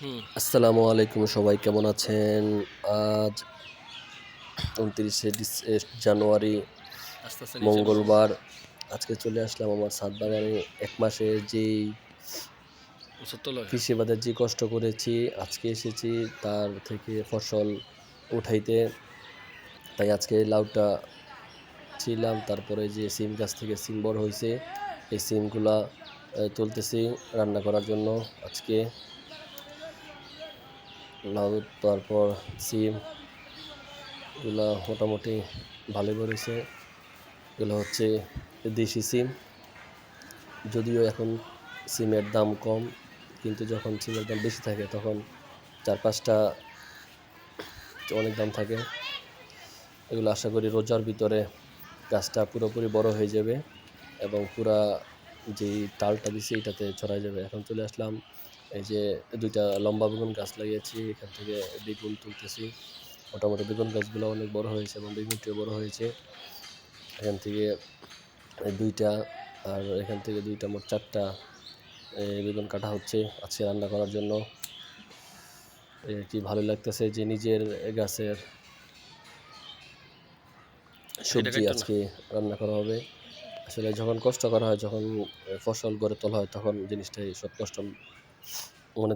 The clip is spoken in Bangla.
হুম। আসসালামু আলাইকুম সবাই কেমন আছেন? আজ উনত্রিশে জানুয়ারি মঙ্গলবার। আজকে চলে আসলাম আমার সাত বাগানে। এক মাসের যেই কৃষিবাদের যে কষ্ট করেছি আজকে এসেছি তার থেকে ফসল উঠাইতে। তাই আজকে লাউটা ছিলাম তারপরে যে সিম গাছ থেকে সিম বড় হয়েছে এই সিমগুলা তুলতেছি রান্না করার জন্য আজকে। লাউ তারপর সিম, এগুলা মোটামুটি ভালো করেছে এগুলো হচ্ছে দেশি সিম। যদিও এখন সিমের দাম কম, কিন্তু যখন সিমের দাম বেশি থাকে, তখন চার পাঁচটা অনেক দাম থাকে। এগুলো আশা করি রোজার ভিতরে গাছটা পুরোপুরি বড় হয়ে যাবে এবং পুরা যেই তালটা দিছি, এটাতে ছড়াই যাবে। এখন চলে আসলাম এই যে দুইটা লম্বা বেগুন গাছ লাগিয়েছি এখান থেকে বেগুন তুলতেছি। মোটামুটি বেগুন গাছগুলো অনেক বড় হয়েছে এবং বেগুনটিও বড় হয়েছে। এখান থেকে দুইটা আর এখান থেকে দুইটা মোট চারটা বেগুন কাটা হচ্ছে আজকে রান্না করার জন্য। কি ভালো লাগতেছে যে নিজের গাছের সবজি আজকে রান্না করা হবে। আসলে যখন কষ্ট করা হয় যখন ফসল গড়ে তোলা হয় তখন জিনিসটাই সব কষ্ট মনে